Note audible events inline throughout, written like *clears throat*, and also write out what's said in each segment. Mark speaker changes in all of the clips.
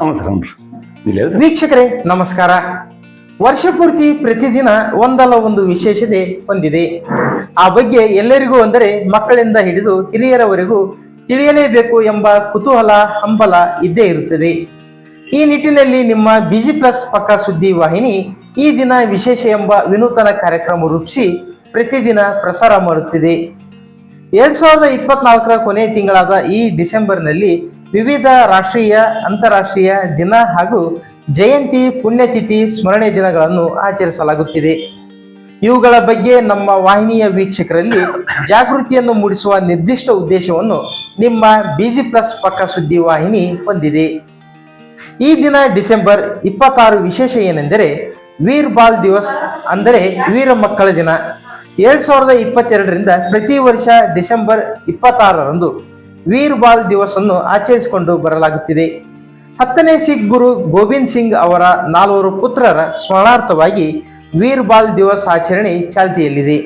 Speaker 1: ಹ್ಞೂ ಇಲ್ಲ
Speaker 2: ವೀಕ್ಷಕರೇ, ನಮಸ್ಕಾರ. ವರ್ಷ ಪೂರ್ತಿ ಪ್ರತಿದಿನ ಒಂದಲ್ಲ ಒಂದು ವಿಶೇಷತೆ ಹೊಂದಿದೆ. ಆ ಬಗ್ಗೆ ಎಲ್ಲರಿಗೂ ಅಂದರೆ ಮಕ್ಕಳಿಂದ ಹಿಡಿದು ಹಿರಿಯರವರೆಗೂ ತಿಳಿಯಲೇಬೇಕು ಎಂಬ ಕುತೂಹಲ, ಹಂಬಲ ಇದ್ದೇ ಇರುತ್ತದೆ. ಈ ನಿಟ್ಟಿನಲ್ಲಿ ನಿಮ್ಮ ಬಿಜಿ ಪ್ಲಸ್ ಪಕ್ಕ ಸುದ್ದಿ ವಾಹಿನಿ ಈ ದಿನ ವಿಶೇಷ ಎಂಬ ವಿನೂತನ ಕಾರ್ಯಕ್ರಮ ರೂಪಿಸಿ ಪ್ರತಿದಿನ ಪ್ರಸಾರ ಮಾಡುತ್ತಿದೆ. ಎರಡ್ ಸಾವಿರದ ಇಪ್ಪತ್ನಾಲ್ಕರ ಕೊನೆಯ ತಿಂಗಳಾದ ಈ ಡಿಸೆಂಬರ್ನಲ್ಲಿ ವಿವಿಧ ರಾಷ್ಟ್ರೀಯ, ಅಂತಾರಾಷ್ಟ್ರೀಯ ದಿನ ಹಾಗೂ ಜಯಂತಿ, ಪುಣ್ಯತಿಥಿ, ಸ್ಮರಣೆ ದಿನಗಳನ್ನು ಆಚರಿಸಲಾಗುತ್ತಿದೆ. ಇವುಗಳ ಬಗ್ಗೆ ನಮ್ಮ ವಾಹಿನಿಯ ವೀಕ್ಷಕರಲ್ಲಿ ಜಾಗೃತಿಯನ್ನು ಮೂಡಿಸುವ ನಿರ್ದಿಷ್ಟ ಉದ್ದೇಶವನ್ನು ನಿಮ್ಮ ಬಿಜಿ ಪ್ಲಸ್ ಪಕ್ಕ ಸುದ್ದಿ ವಾಹಿನಿ ಹೊಂದಿದೆ. ಈ ದಿನ ಡಿಸೆಂಬರ್ ಇಪ್ಪತ್ತಾರು ವಿಶೇಷ ಏನೆಂದರೆ ವೀರ್ ಬಾಲ್ ದಿವಸ್ ಅಂದರೆ ವೀರ ಮಕ್ಕಳ ದಿನ. ಎರಡ್ ಸಾವಿರದ ಇಪ್ಪತ್ತೆರಡರಿಂದ ಪ್ರತಿ ವರ್ಷ ಡಿಸೆಂಬರ್ ಇಪ್ಪತ್ತಾರರಂದು ವೀರ್ ಬಾಲ್ ದಿವಸ್ ಅನ್ನು ಆಚರಿಸಿಕೊಂಡು ಬರಲಾಗುತ್ತಿದೆ. ಹತ್ತನೇ ಸಿಖ್ ಗುರು ಗೋವಿಂದ್ ಸಿಂಗ್ ಅವರ ನಾಲ್ವರು ಪುತ್ರರ ಸ್ಮರಣಾರ್ಥವಾಗಿ ವೀರ್ಬಾಲ್ ದಿವಸ್ ಆಚರಣೆ ಚಾಲ್ತಿಯಲ್ಲಿದೆ.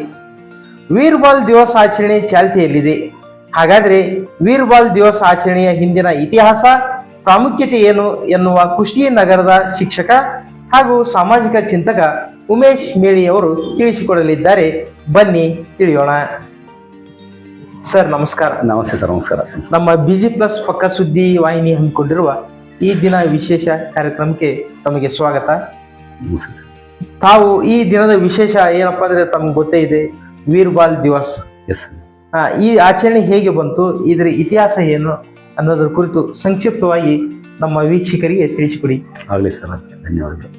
Speaker 2: ವೀರ್ಬಾಲ್ ದಿವಸ್ ಆಚರಣೆ ಚಾಲ್ತಿಯಲ್ಲಿದೆ. ಹಾಗಾದರೆ ವೀರ್ಬಾಲ್ ದಿವಸ್ ಆಚರಣೆಯ ಹಿಂದಿನ ಇತಿಹಾಸ, ಪ್ರಾಮುಖ್ಯತೆ ಏನು ಎನ್ನುವ ಕುಷ್ಟಿ ನಗರದ ಶಿಕ್ಷಕ ಹಾಗೂ ಸಾಮಾಜಿಕ ಚಿಂತಕ ಉಮೇಶ್ ಮೇಳಿಯವರು ತಿಳಿಸಿಕೊಡಲಿದ್ದಾರೆ. ಬನ್ನಿ ತಿಳಿಯೋಣ. ಸರ್ ನಮಸ್ಕಾರ.
Speaker 1: ನಮಸ್ತೆ ಸರ್ ನಮಸ್ಕಾರ.
Speaker 2: ನಮ್ಮ ಬಿಜಿ ಪ್ಲಸ್ ಪಕ್ಕ ಸುದ್ದಿ ವಾಹಿನಿ ಹಮ್ಮಿಕೊಂಡಿರುವ ಈ ದಿನ ವಿಶೇಷ ಕಾರ್ಯಕ್ರಮಕ್ಕೆ ತಮಗೆ ಸ್ವಾಗತ.
Speaker 1: ನಮಸ್ತೆ ಸರ್.
Speaker 2: ತಾವು ಈ ದಿನದ ವಿಶೇಷ ಏನಪ್ಪಾ ಅಂದ್ರೆ ತಮ್ಗೆ ಗೊತ್ತೇ ಇದೆ ವೀರ್ಬಾಲ್ ದಿವಸ್.
Speaker 1: ಎಸ್
Speaker 2: ಆ, ಈ ಆಚರಣೆ ಹೇಗೆ ಬಂತು ಇದರ ಇತಿಹಾಸ ಏನು ಅನ್ನೋದ್ರ ಕುರಿತು ಸಂಕ್ಷಿಪ್ತವಾಗಿ ನಮ್ಮ ವೀಕ್ಷಕರಿಗೆ ತಿಳಿಸಿಕೊಡಿ.
Speaker 1: ಆಗಲಿ ಸರ್ ಧನ್ಯವಾದಗಳು.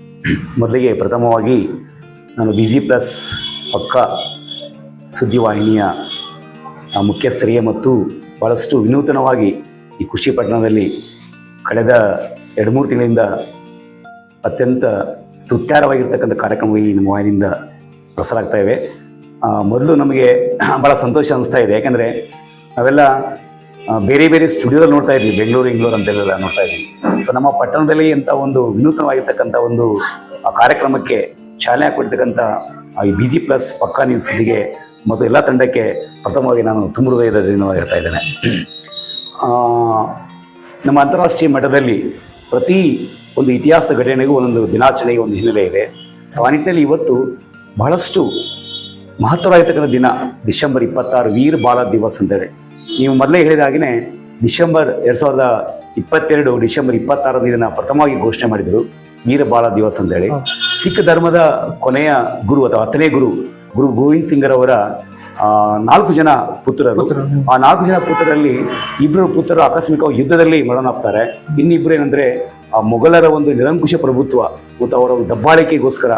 Speaker 1: ಮೊದಲಿಗೆ ಪ್ರಥಮವಾಗಿ ನಾನು ಬಿ ಜಿ ಪ್ಲಸ್ ಪಕ್ಕ ಸುದ್ದಿವಾಹಿನಿಯ ಮುಖ್ಯಸ್ಥರಿಗೆ ಮತ್ತು ಭಾಳಷ್ಟು ವಿನೂತನವಾಗಿ ಈ ಖುಷಿ ಪಟ್ಟಣದಲ್ಲಿ ಕಳೆದ ಎರಡು ಮೂರು ತಿಂಗಳಿಂದ ಅತ್ಯಂತ ಸ್ತುತ್ಯಾರವಾಗಿರ್ತಕ್ಕಂಥ ಕಾರ್ಯಕ್ರಮ ಈ ನಮ್ಮ ವಾಹಿನಿಯಿಂದ ಪ್ರಸಾರ ಆಗ್ತಾ ಇವೆ ಮೊದಲು ನಮಗೆ *clears throat* ಭಾಳ ಸಂತೋಷ ಅನಿಸ್ತಾ ಇದೆ. ಯಾಕೆಂದರೆ ನಾವೆಲ್ಲ ಆ, ಬೇರೆ ಬೇರೆ ಸ್ಟುಡಿಯೋದಲ್ಲಿ ನೋಡ್ತಾ ಇದ್ವಿ. ಬೆಂಗಳೂರು ಇಂಗ್ಳೂರು ಅಂತೆಲ್ಲ ನೋಡ್ತಾ ಇದ್ವಿ. ಸೊ ನಮ್ಮ ಪಟ್ಟಣದಲ್ಲಿ ಇಂಥ ಒಂದು ವಿನೂತನವಾಗಿರ್ತಕ್ಕಂಥ ಒಂದು ಆ ಕಾರ್ಯಕ್ರಮಕ್ಕೆ ಚಾಲನೆ ಕೊಡ್ತಕ್ಕಂಥ ಆ ಈ ಬಿ ಜಿ ಪ್ಲಸ್ ಪಕ್ಕಾ ನ್ಯೂಸ್ ಸುದ್ದಿಗೆ ಮತ್ತು ಎಲ್ಲ ತಂಡಕ್ಕೆ ಪ್ರಥಮವಾಗಿ ನಾನು ತುಂಬ ಹೃದಯದ ಧನ್ಯವಾದ ಹೇಳ್ತಾ ಇದ್ದೇನೆ. ನಮ್ಮ ಅಂತಾರಾಷ್ಟ್ರೀಯ ಮಟ್ಟದಲ್ಲಿ ಪ್ರತಿ ಒಂದು ಇತಿಹಾಸದ ಘಟನೆಗೂ ಒಂದೊಂದು ದಿನಾಚರಣೆಗೆ ಒಂದು ಹಿನ್ನೆಲೆ ಇದೆ. ಸೊ ಆ ನಿಟ್ಟಿನಲ್ಲಿ ಇವತ್ತು ಬಹಳಷ್ಟು ಮಹತ್ವವಾಗಿರ್ತಕ್ಕಂಥ ದಿನ ಡಿಸೆಂಬರ್ ಇಪ್ಪತ್ತಾರು ವೀರ್ ಬಾಲ ದಿವಸ್ ಅಂತೇಳಿ. ನೀವು ಮೊದಲೇ ಹೇಳಿದ ಹಾಗೆಯೇ ಡಿಸೆಂಬರ್ ಎರಡು ಸಾವಿರದ ಇಪ್ಪತ್ತೆರಡು ಡಿಸೆಂಬರ್ ಇಪ್ಪತ್ತಾರನೇ ದಿನ ಪ್ರಥಮವಾಗಿ ಘೋಷಣೆ ಮಾಡಿದರು ವೀರ ಬಾಲ ದಿವಸ್ ಅಂತೇಳಿ. ಸಿಖ್ ಧರ್ಮದ ಕೊನೆಯ ಗುರು ಅಥವಾ ಹತ್ತನೇ ಗುರು ಗುರು ಗೋವಿಂದ್ ಸಿಂಗರವರ ನಾಲ್ಕು ಜನ ಪುತ್ರರು. ಆ ನಾಲ್ಕು ಜನ ಪುತ್ರರಲ್ಲಿ ಇಬ್ಬರು ಪುತ್ರರು ಆಕಸ್ಮಿಕವಾಗಿ ಯುದ್ಧದಲ್ಲಿ ಮರಣಾಗ್ತಾರೆ ಇನ್ನಿಬ್ಬರು ಏನಂದ್ರೆ ಆ ಮೊಘಲರ ಒಂದು ನಿರಂಕುಶ ಪ್ರಭುತ್ವ ಮತ್ತು ಅವರ ದಬ್ಬಾಳಿಕೆಗೋಸ್ಕರ